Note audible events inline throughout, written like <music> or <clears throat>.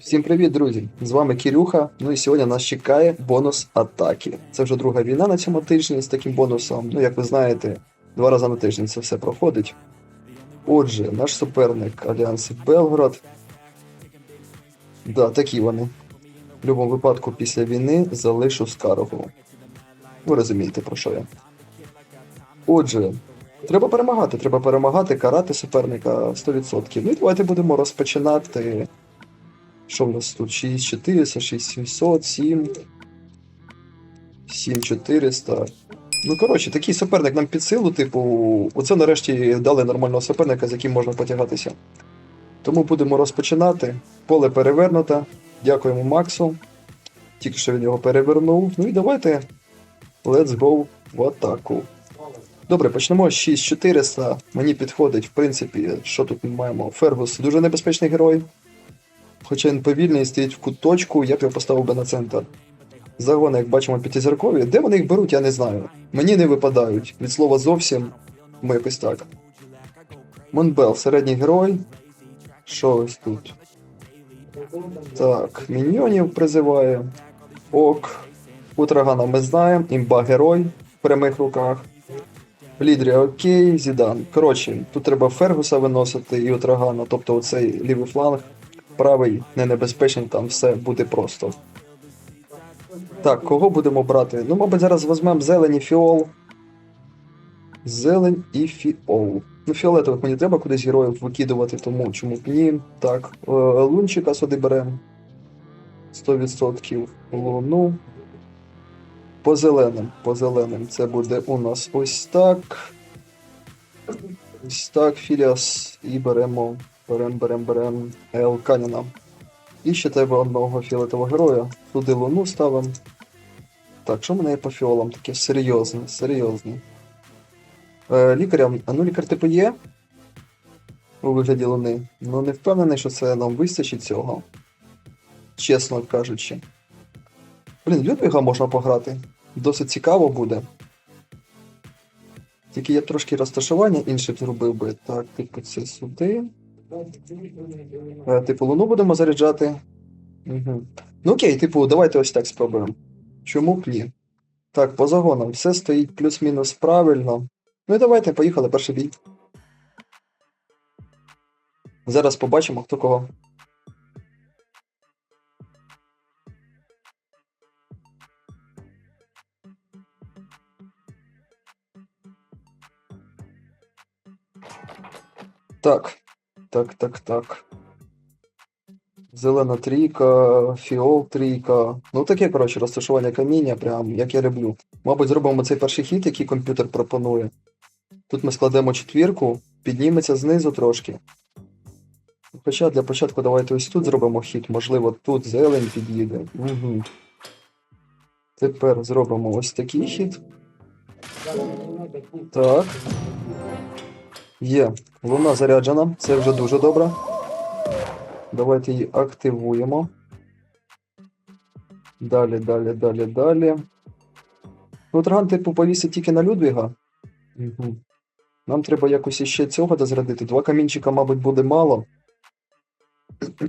Всім привіт, друзі! З вами Кірюха. Ну і сьогодні нас чекає бонус атаки. Це вже друга війна на цьому тижні з таким бонусом. Ну, як ви знаєте, два рази на тиждень це все проходить. Отже, наш суперник Альянс Белгород. Да, такі вони. В будь-якому випадку після війни залишу скаргу. Ви розумієте, про що я. Отже, треба перемагати, треба перемагати, карати суперника 100%. Ну і давайте будемо розпочинати. Що в нас тут? 6400, 6700, 7. 7400. Ну, коротше, такий суперник нам під силу, типу, оце нарешті дали нормального суперника, з яким можна потягатися. Тому будемо розпочинати. Поле перевернуте. Дякуємо Максу. Тільки що він його перевернув. Ну і давайте. Let's go в атаку. Добре, почнемо з 6400. Мені підходить, в принципі, що тут ми маємо? Фергус дуже небезпечний герой. Хоча він повільний стоїть в куточку, я б його поставив би на центр. Загони, як бачимо, п'ятизіркові. Де вони їх беруть, я не знаю. Мені не випадають. Від слова зовсім. Ми якось так. Монбел, середній герой. Що ось тут? Так, міньйонів призиває. Ок. Утрагана ми знаємо. Імба герой в прямих руках. В лідері окей, Зідан. Коротше, тут треба Фергуса виносити і Утрагана, тобто оцей лівий фланг правий, не небезпечний, там все буде просто. Так, кого будемо брати? Ну, мабуть, зараз візьмемо зелень і фіол. Зелень і фіол. Ну, фіолетових мені треба кудись героїв викидувати, тому чому б ні. Так, е, лунчика сюди беремо. 100% луну. По зеленим. По зеленим це буде у нас ось так. Ось так, Філіас. І беремо Берем, берем, берем Ел Каніна. І ще треба одного фіолетового героя. Туди луну ставимо. Так, що в мене є по фіолам таке? Серйозне, серйозне. Е, лікарям. А ну лікар типу є? У вигляді луни. Ну не впевнений, що це нам вистачить цього. Чесно кажучи. Блін, Людвіга можна пограти. Досить цікаво буде. Тільки я трошки розташування інше зробив би. Так, типу це сюди. Типу, луну будемо заряджати. Угу. Ну окей, типу, давайте ось так спробуємо. Чому б ні? Так, по загонам все стоїть плюс-мінус правильно. Ну і давайте, поїхали, перший бій. Зараз побачимо, хто кого. Так. Так, так, так. Зелена трійка, фіол трійка. Ну таке, коротше, розташування каміння, прям як я люблю. Мабуть, зробимо цей перший хід, який комп'ютер пропонує. Тут ми складемо четвірку, підніметься знизу трошки. Хоча для початку давайте ось тут зробимо хід, можливо, тут зелень під'їде. Угу. Тепер зробимо ось такий хід. Так. Є. Луна заряджена, це вже дуже добре. Давайте її активуємо. Далі, далі, далі, далі. Ну, Траган, типу, повісить тільки на Людвіга. Угу. Нам треба якось іще цього дозарядити. Два камінчика, мабуть, буде мало. <clears throat>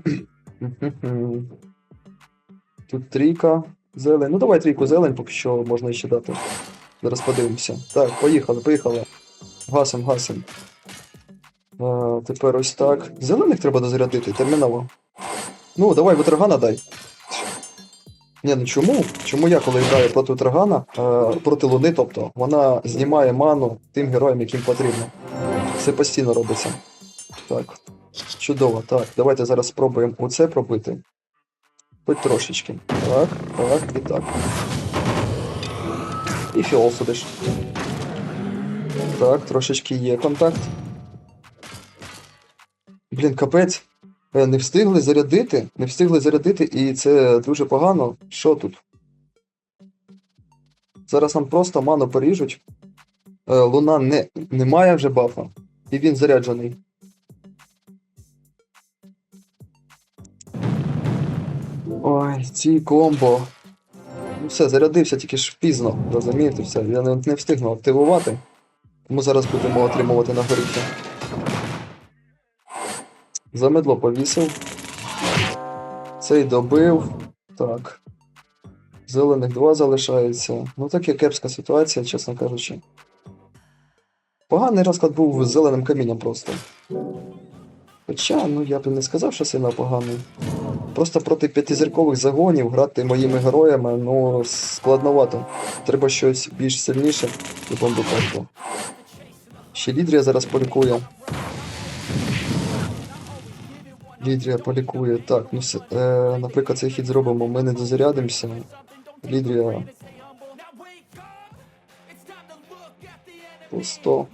Тут трійка, зелень. Ну, давай трійку зелень, поки що можна ще дати. Зараз подивимося. Так, поїхали, поїхали. Гасим, гасим. А, тепер ось так. Зелених треба дозарядити, терміново. Ну, давай витрагана дай. Ні, ну чому? Чому я, коли граю проти Трагана, е, проти Луни, тобто, вона знімає ману тим героям, яким потрібно. Це постійно робиться. Так. Чудово, так. Давайте зараз спробуємо оце пробити. Хоч трошечки. Так, так і так. І фіол сюди ж. Так, трошечки є контакт. Блін, капець. Е, Не встигли зарядити, не встигли зарядити, і це дуже погано. Що тут? Зараз нам просто ману поріжуть. Е, Луна не, не має вже бафа, і він заряджений. Ой, ці комбо. Ну все, зарядився тільки ж пізно, розумієте, все. Я не, не встигну активувати. Тому зараз будемо отримувати на горіхи. За медло повісив. Цей добив. Так. Зелених два залишається. Ну таке кепська ситуація, чесно кажучи. Поганий розклад був з зеленим камінням просто. Хоча, ну я б не сказав, що сильно поганий. Просто проти п'ятизіркових загонів грати моїми героями, ну, складновато. Треба щось більш сильніше і бомбу карту. Ще Лідрія зараз полікує. Лідрія полікує. Так, ну е, наприклад, цей хід зробимо, ми не дозарядимося. Лідрія. По 100.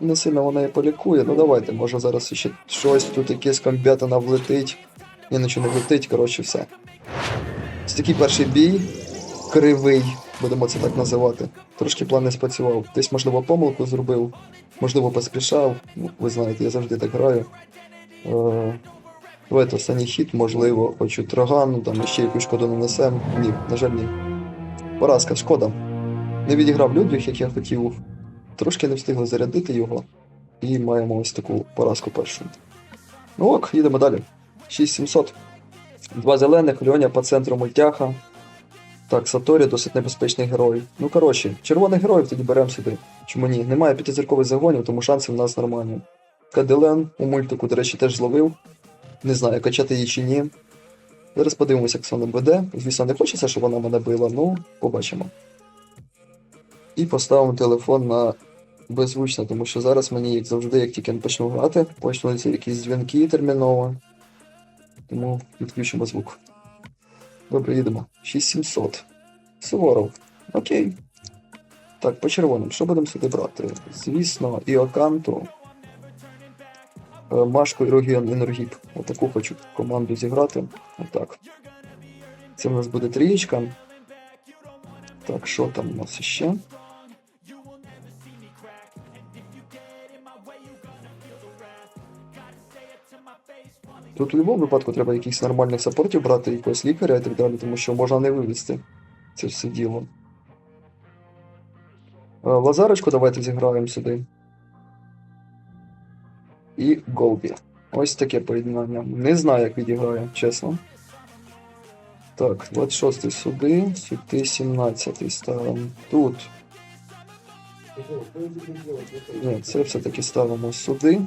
Не сильно вона і полікує. Ну давайте, може зараз ще щось тут якесь комбятина влетить. Ні, нічого не влетить, коротше, все. Ось такий перший бій. Кривий, будемо це так називати. Трошки план не спрацював. Десь, можливо, помилку зробив, можливо, поспішав. Ну, ви знаєте, я завжди так граю. Е, Давайте останній хід, можливо, хочу трогану, там ще якусь шкоду нанесем. Ні, на жаль, ні. Поразка, шкода. Не відіграв Людвіг, як я хотів. Трошки не встигли зарядити його. І маємо ось таку поразку першу. Ну ок, їдемо далі. 6700. Два зелених, Льоня по центру мультяха. Так, Саторі досить небезпечний герой. Ну коротше, червоних героїв тоді беремо сюди. Чому ні? Немає п'ятизіркових загонів, тому шанси в нас нормальні. Каделен у мультику, до речі, теж зловив. Не знаю, качати її чи ні. Зараз подивимося, як вона веде. Звісно, не хочеться, щоб вона мене била, ну побачимо. І поставимо телефон на беззвучно, тому що зараз мені, як завжди, як тільки я почну грати, почнуться якісь дзвінки терміново. Тому відключимо звук. Добре, їдемо. 6700. Суворов. Окей. Так, по червоним. Що будемо сюди брати? Звісно, і Оканту. Е, Машку і Рогіон Енергіп. Отаку хочу команду зіграти. Отак. Це в нас буде трієчка. Так, що там у нас ще? Тут у будь-якому випадку треба якихось нормальних саппортів брати, якогось лікаря і так далі, тому що можна не вивезти це все діло. Е, Лазарочку давайте зіграємо сюди. І Голбі. Ось таке поєднання. Не знаю, як відіграє, чесно. Так, 26 сюди, сюди 17 ставимо тут. Ні, це все-таки ставимо сюди.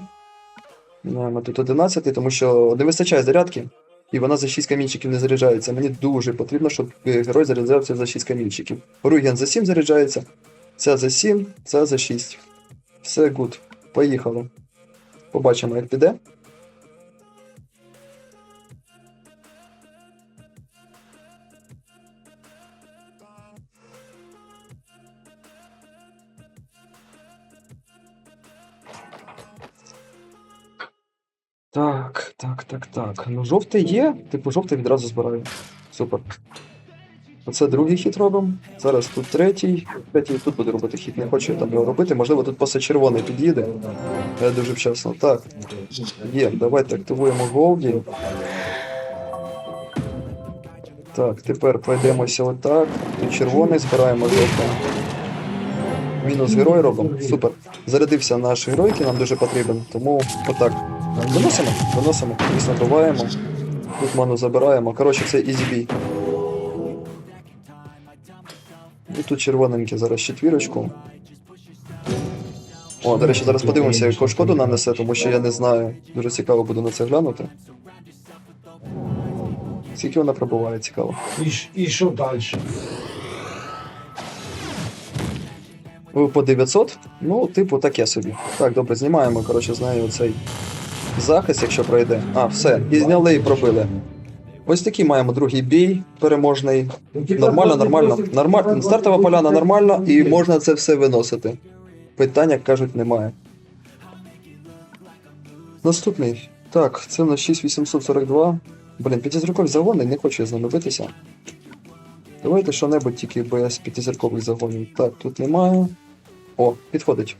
Міняємо тут 11, тому що не вистачає зарядки, і вона за 6 камінчиків не заряджається. Мені дуже потрібно, щоб е, герой заряджався за 6 камінчиків. Руген за 7 заряджається, ця за 7, ця за 6. Все гуд. Поїхали. Побачимо, як піде. Так, так, так, так. Ну, жовтий є, типу жовтий відразу збираю. Супер. Оце другий хід робимо. Зараз тут третій. Третій тут буде робити хід. Не хочу я там його робити. Можливо, тут просто червоний під'їде. Е, Дуже вчасно. Так. Є, давайте активуємо Голді. Так, тепер пройдемося отак. Тут червоний, збираємо жовтий. Мінус герой робимо. Супер. Зарядився наш герой, який нам дуже потрібен. Тому отак. Виносимо, виносимо, звісно, буваємо. Тут ману забираємо. Коротше, це ізібій. І тут червоненький зараз четвірочку. О, до речі, зараз подивимося, яку шкоду нанесе, тому що я не знаю. Дуже цікаво буде на це глянути. Скільки вона пробуває, цікаво. І, і що далі? По 900? Ну, типу, таке собі. Так, добре, знімаємо, коротше, з нею цей захист, якщо пройде. А, все, і зняли і пробили. Ось такий маємо другий бій переможний. Нормально, нормально. Нормально. Стартова поляна нормально, і можна це все виносити. Питань, як кажуть, немає. Наступний. Так, це у нас 6842. Блін, п'ятизіркові загони, не хочу я з ними битися. Давайте що-небудь тільки без п'ятизіркових загонів. Так, тут немає. О, підходить.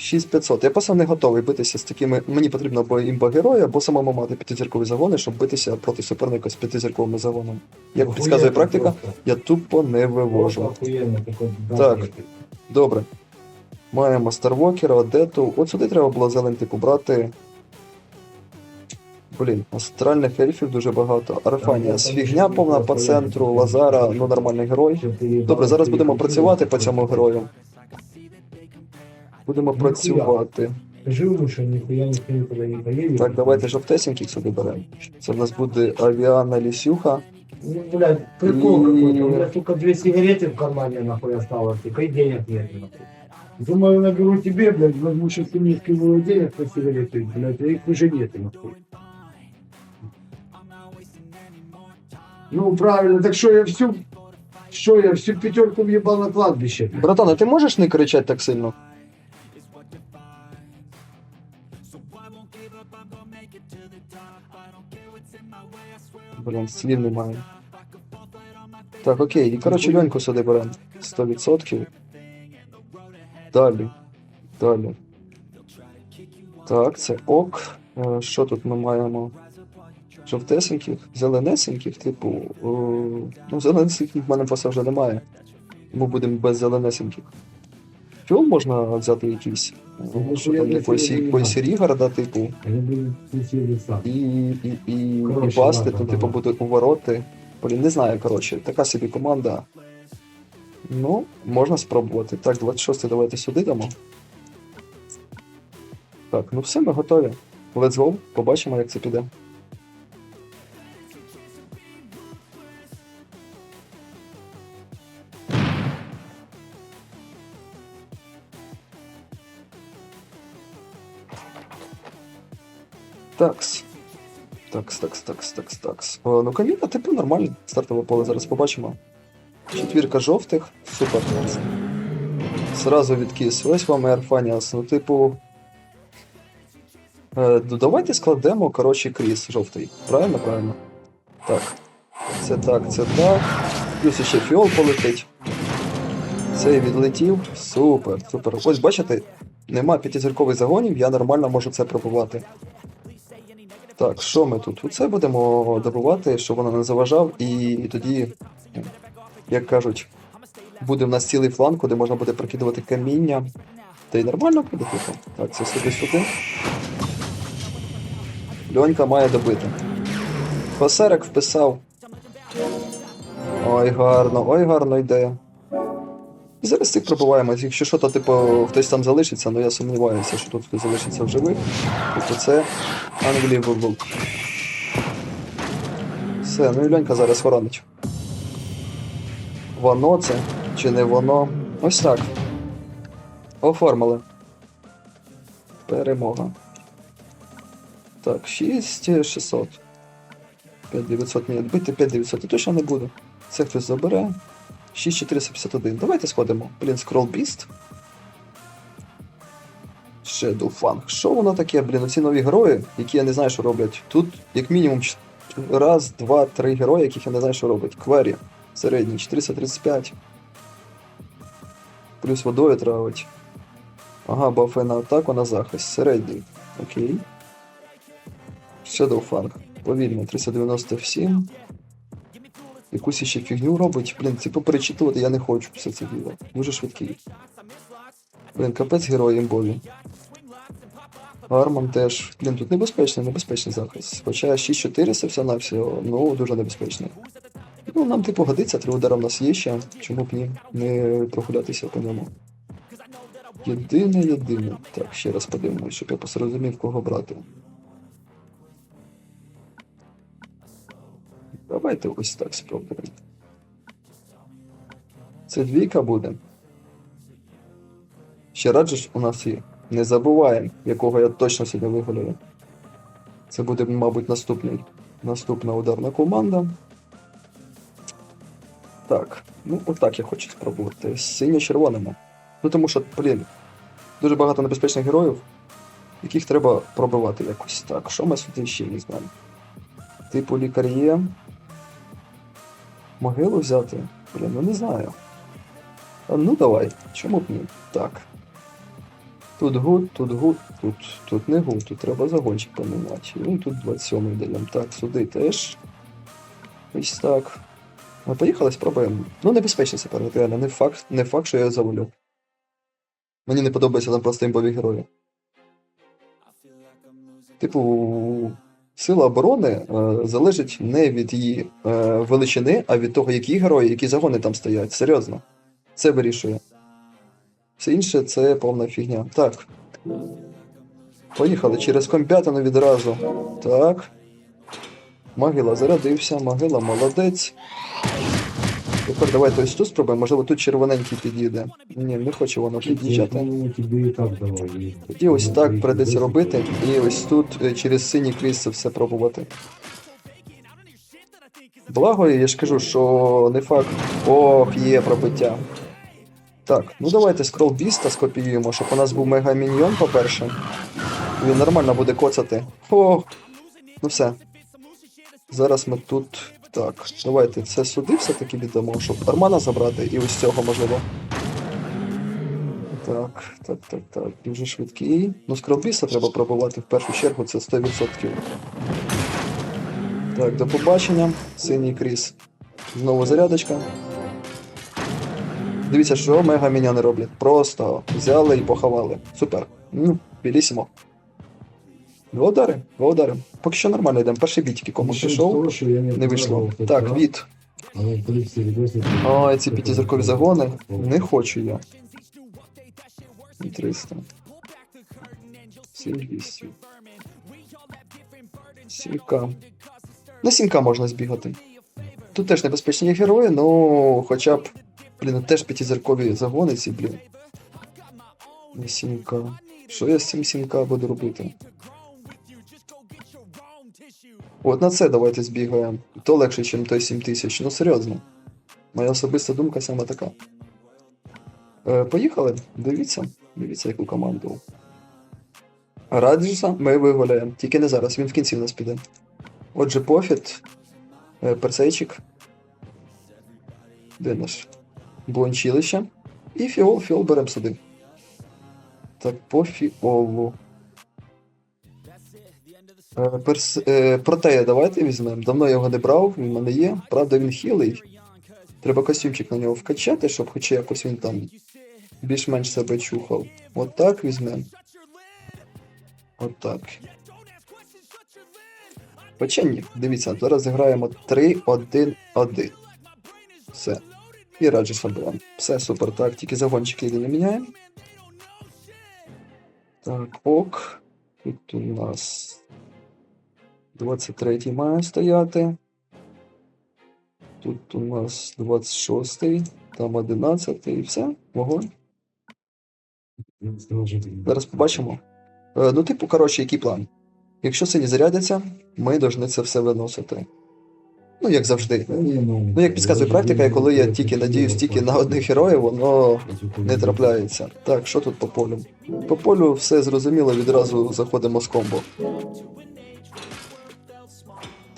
6500. Я просто не готовий битися з такими. Мені потрібно або імба героя, або самому мати п'ятизіркові загони, щоб битися проти суперника з п'ятизірковими загонами. Як підказує практика, я тупо не вивожу. Охуєнно, Так. Добре. Маємо Старвокера, Одету. От сюди треба було зелень типу брати. Блін, астральних ельфів дуже багато. Арфаніас, фігня повна по центру, Лазара, ну нормальний герой. Добре, зараз будемо працювати по цьому герою. Будемо Ніхуя. працювати. Живу, що ніхуя ніхто нікуди не поїде. Так, давайте жовтесеньких сюди беремо. Це в нас буде авіана Лісюха. Ну, блядь, прикол И- какой-то. У меня только две сигареты в кармане нахуй осталось, и денег нет нахуй. Думаю, наберу тебе, блядь, возьму сейчас мне скидываю денег по сигареты, блядь, а их уже нет нахуй. Ну, правильно, так что я всю... Что, я всю пятерку въебал на кладбище? Братан, а ти можеш не кричати так сильно? Блін, слів немає. Так, окей, і коротше льоньку сюди беремо. 100%. Далі. Далі. Так, це ок. Е, Що тут ми маємо? Жовтесеньких, зеленесеньких, типу. е, Ну, зеленесеньких в мене просто вже немає. Ми будемо без зеленесеньких. Фіол можна взяти якийсь. Ну, Що там для якоїсь типу. І, і, і, і басти, то типу буде увороти. Блін, не знаю, коротше, така собі команда. Ну, можна спробувати. Так, 26 давайте сюди дамо. Так, ну все, ми готові. Let's go, побачимо, як це піде. Такс. Такс, такс, такс, такс, такс. О, ну каміна, типу, нормально. Стартове поле зараз побачимо. Четвірка жовтих. Супер. Сразу відкис. Ось вам Ерфаніас. Ну, типу. Е, ну, давайте складемо, коротше, кріс жовтий. Правильно, правильно? Так. Це так, це так. Плюс ще фіол полетить. Цей відлетів. Супер, супер. Ось бачите, нема п'ятизіркових загонів, я нормально можу це пробувати. Так, що ми тут? Оце будемо добувати, щоб воно не заважав, і тоді, як кажуть, буде в нас цілий фланг, куди можна буде прокидувати каміння. Та й нормально буде типу. Так, це сюди сюди. Льонька має добити. Фасерик вписав. Ой, гарно, ой, гарно йде. І зараз цих пробуваємо. Якщо що, то типу хтось там залишиться, але я сумніваюся, що тут хтось залишиться в живих. Тобто це Unbelievable. Все, ну і Льонька зараз хоронить. Воно це чи не воно? Ось так. Оформили. Перемога. Так, 6600. 5900 ні, бити 5900 я точно не буду. Це хтось забере. 6451. Давайте сходимо. Блін, Scroll Beast. Shadow Fang. Що воно таке, блін, оці нові герої, які я не знаю, що роблять. Тут, як мінімум, раз, два, три герої, яких я не знаю, що роблять. Квері. Середній 435. Плюс водою травить. Ага, бафи на атаку, на захист. Середній. Окей. Shadow Fang. Повільно, 397. Якусь ще фігню робить. Блін, типу перечитувати я не хочу все це діло. Дуже швидкий. Блін, капець герой імбові. Арман теж. Блін, тут небезпечний, небезпечний захист. Хоча 6400 все на всього, ну дуже небезпечний. Ну, нам типу годиться, три удара в нас є ще. Чому б ні? Не прогулятися по ньому. Єдине, єдине. Так, ще раз подивимось, щоб я посерозумів, кого брати. Давайте ось так спробуємо. Це двійка буде. Ще раджу у нас є. Не забуваємо, якого я точно сьогодні вигуляю. Це буде, мабуть, наступний. Наступна ударна команда. Так, ну отак я хочу спробувати. З синьо-червоними. Ну тому що, блін, дуже багато небезпечних героїв, яких треба пробивати якось. Так, що ми сюди ще не знаємо? Типу лікар є. Могилу взяти? Блін, ну не знаю. Ну давай, чому б ні? Так. Тут гуд, тут гуд, тут, тут не гуд, тут треба загончик поміняти. Ну тут 27 даємо. Так, сюди теж. Ось так. Ну, поїхали, спробуємо. Ну, небезпечний суперник, реально, не факт, не факт, що я завалю. Мені не подобається там просто імбові герої. Типу, Сила оборони е, залежить не від її е, величини, а від того, які герої, які загони там стоять. Серйозно. Це вирішує. Все інше це повна фігня. Так. Поїхали через комп'ятину відразу. Так. Могила зарядився, могила молодець. Тепер давайте ось тут спробуємо, можливо, тут червоненький підійде. Ні, не хоче воно під'їжджати. Ну. Тоді ось так придеться робити, і ось тут е, через синій крізь це все пробувати. Благо, я ж кажу, що не факт. Ох, є пробиття. Так, ну давайте скрол біста скопіюємо, щоб у нас був мега-міньйон, по-перше. Він нормально буде коцати. О, ну все. Зараз ми тут. Так, давайте це сюди все-таки віддамо, щоб Армана забрати, і ось цього можливо. Так, так, так, так. Дуже швидкий. Ну, скролбіса треба пробувати в першу чергу, це 100%. Так, до побачення. Синій кріс. Знову зарядочка. Дивіться, що мега міняни роблять. Просто взяли і поховали. Супер. Ну, білісімо. Два удари. Поки що нормально йдемо. Перший бій тільки кому пішов. Не вийшло. Так, від. Ой, ці п'ятизіркові загони. Не хочу я. 300. 7200. 7К. На 7К можна збігати. Тут теж небезпечні герої, ну хоча б. Блін, ну теж п'ятизіркові загони ці, блін. На 7К. Що я з цим 7К буду робити? От на це давайте збігаємо. То легше, ніж той 7000. Ну серйозно. Моя особиста думка саме така. Е, поїхали. Дивіться. Дивіться, яку команду. Раджуса ми вигуляємо. Тільки не зараз, він в кінці в нас піде. Отже, Пофіт, е, Персейчик. Де наш? Блончилище. І фіол, фіол беремо сюди. Так, по фіолу. Е, перс... е, Протея давайте візьмемо. Давно його не брав, він в мене є. Правда, він хілий. Треба костюмчик на нього вкачати, щоб хоч якось він там більш-менш себе чухав. От так візьмемо. От так. Хоча ні, дивіться, зараз граємо 3-1-1. Все. І Раджеса беремо. Все супер, так, тільки загончик єдине міняємо. Так, ок. Тут у нас 23 має стояти. Тут у нас 26, там 11 і все, вогонь. Зараз побачимо. Е, ну, типу, коротше, який план? Якщо сині зарядяться, ми повинні це все виносити. Ну, як завжди. Ну, як підказує практика, коли я тільки надіюсь тільки на одних героїв, воно не трапляється. Так, що тут по полю? По полю все зрозуміло, відразу заходимо з комбо.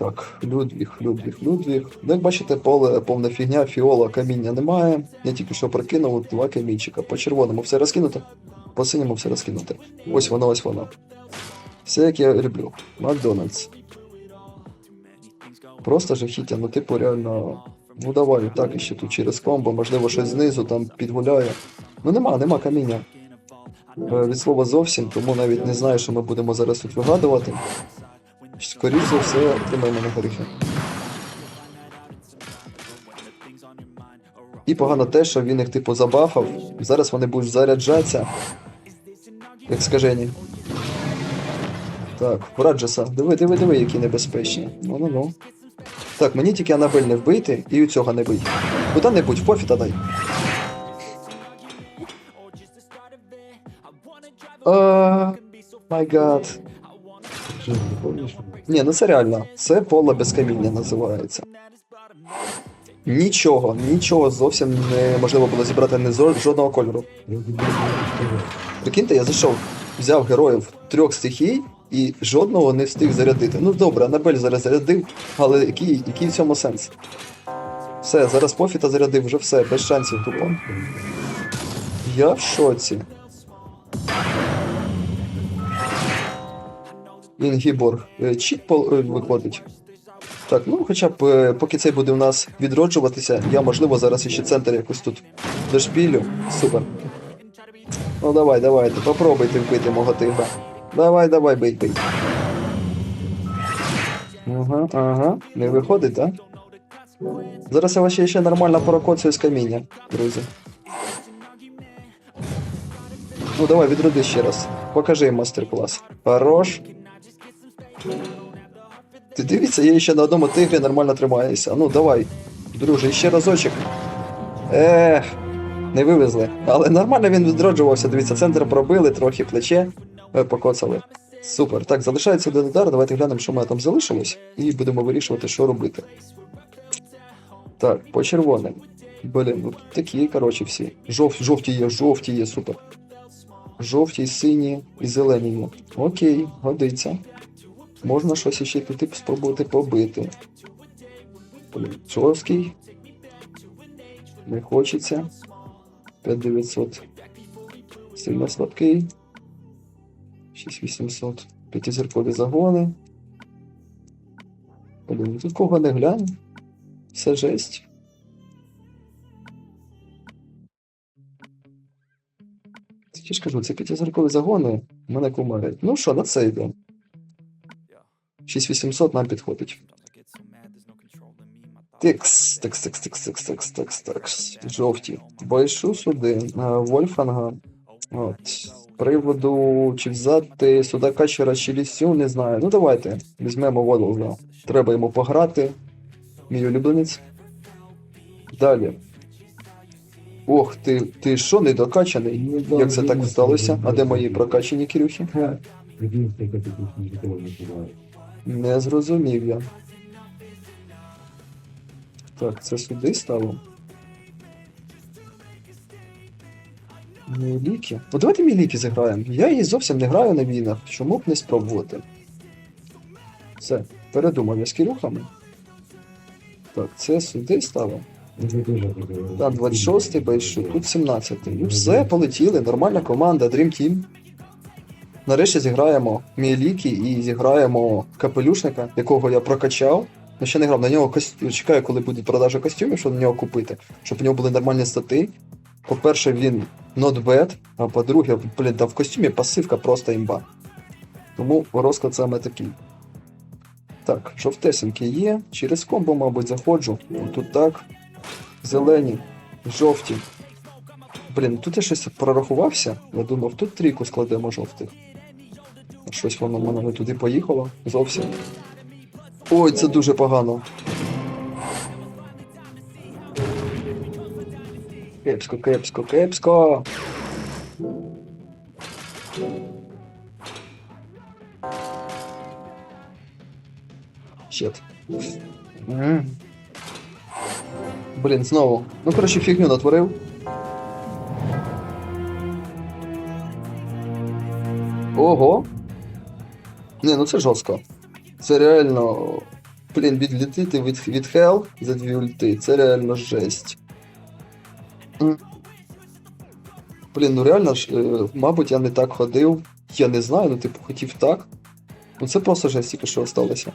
Так, Людвіг, Людвіг, Людвіг. Ну, як бачите, поле повна фігня, фіола, каміння немає. Я тільки що прокинув два камінчика. По червоному все розкинуто, по синьому все розкинуте. Ось воно, ось воно. Все як я люблю. Макдональдс. Просто жахіття, ну типу реально. Ну давай, так іще тут через комбо, можливо, щось знизу там підгуляє. Ну нема, нема каміння. Е, Від слова зовсім, тому навіть не знаю, що ми будемо зараз тут вигадувати. Скоріше за все, отримаємо на горіхи. І погано те, що він їх типу забафав. Зараз вони будуть заряджатися. Як скажені. Так, Раджеса, диви, диви, диви, які небезпечні. Ну ну ну. Так, мені тільки Анабель не вбити і у цього не бий. Куди-небудь, в пофіта дай. Май гад. Ні, ну це реально. Це поле без каміння називається. Нічого, нічого зовсім неможливо було зібрати не жодного кольору. Прикиньте, я зайшов, взяв героїв трьох стихій і жодного не встиг зарядити. Ну добре, Анабель зараз зарядив, але який, який в цьому сенс? Все, зараз Пофіта зарядив, вже все, без шансів тупо. Я в шоці. Інгібор. Е, Чіт пол- е, виходить. Так, ну хоча б е, поки цей буде у нас відроджуватися, я можливо зараз ще центр якось тут дошпілю. Супер. Ну давай, давайте, попробуйте вбити мого тигра. Давай, давай, бий, бий. Ага, ага. Не виходить, так? Зараз я вас ще нормально прокоцаю з каміння, друзі. Ну давай, відроди ще раз. Покажи мастер-клас. Хорош. Ти дивіться, я ще на одному тигрі нормально тримаюся. Ну давай, друже, ще разочок. Ех, не вивезли. Але нормально він відроджувався. Дивіться, центр пробили, трохи плече е, покоцали. Супер. Так, залишається один удар. Давайте глянемо, що мене там залишилось, і будемо вирішувати, що робити. Так, по червоним. Блін, ну такі, коротше, всі. Жов, жовті є, жовті є, супер. Жовті, сині і зелені. Окей, годиться. Можна щось ще піти спробувати побити. Блін, жорсткий. Не хочеться. 5900. Сильно слабкий. 6800. П'ятизіркові загони. Блін, тут кого не глянь. Все жесть. Я ж кажу, це п'ятизіркові загони мене кумарять. Ну що, на це йде. 6800 нам підходить. Текс, текс, текс, текс, текс, текс, текс, текс. Жовті. Бойшу сюди. е, Вольфанга. От. З приводу, чи взяти судака чи чи лісю, не знаю. Ну давайте. Візьмемо Волга. Треба йому пограти. Мій улюбленець. Далі. Ох, ти, ти що, недокачаний? Як це так сталося? А де мої прокачані кірюхи? Прикинь, сколько ты тут никого не бывает. Не зрозумів я. Так, це сюди стало. Міліки. Ну давайте Міліки зіграємо. Я її зовсім не граю на війнах. Чому б не спробувати? Все, передумав я з кірюхами. Так, це сюди стало. Это тоже такое. Так, 26-й байшу, тут 17-й. Ну все, полетіли, нормальна команда, Dream Team. Нарешті зіграємо Мілікі і зіграємо капелюшника, якого я прокачав. Ну ще не грав, на нього костю... чекаю, коли буде продажа костюмів, щоб на нього купити, щоб у нього були нормальні стати. По-перше, він not bad, а по-друге, блін, там в костюмі пасивка просто імба. Тому розклад саме такий. Так, жовтесенькі є. Через комбо, мабуть, заходжу. Тут так. Зелені, жовті. Блін, тут я щось прорахувався. Я думав, тут трійку складемо жовтих. Щось воно в мене не туди поїхало зовсім. Ой, це дуже погано. Кепсько, кепсько, кепсько. Щет. Блін, знову. Ну, коротше, фігню натворив. Ого. Не, ну це жорстко. Це реально. Блін, відлітити від, від Hell за дві ульти. Це реально жесть. Блін, ну реально ж, е, мабуть, я не так ходив. Я не знаю, ну типу хотів так. Ну це просто жесть, тільки що сталося.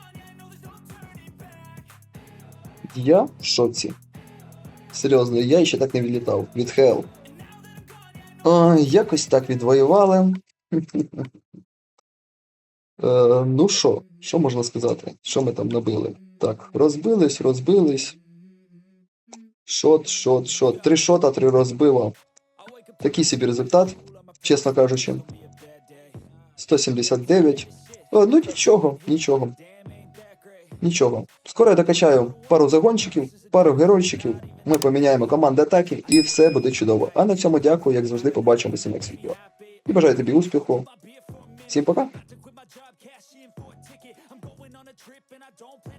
Я в шоці. Серйозно, я ще так не відлітав. Від. А, якось так відвоювали. <laughs> Е, ну що, що можна сказати? Що ми там набили? Так, розбились, розбились. Шот, шот, шот. Три шота, три розбила. Такий собі результат, чесно кажучи. 179. О, ну нічого, нічого. Нічого. Скоро я докачаю пару загонщиків, пару геройщиків. Ми поміняємо команди атаки і все буде чудово. А на цьому дякую, як завжди, побачимося на відео. І бажаю тобі успіху. Всім пока! don't panic.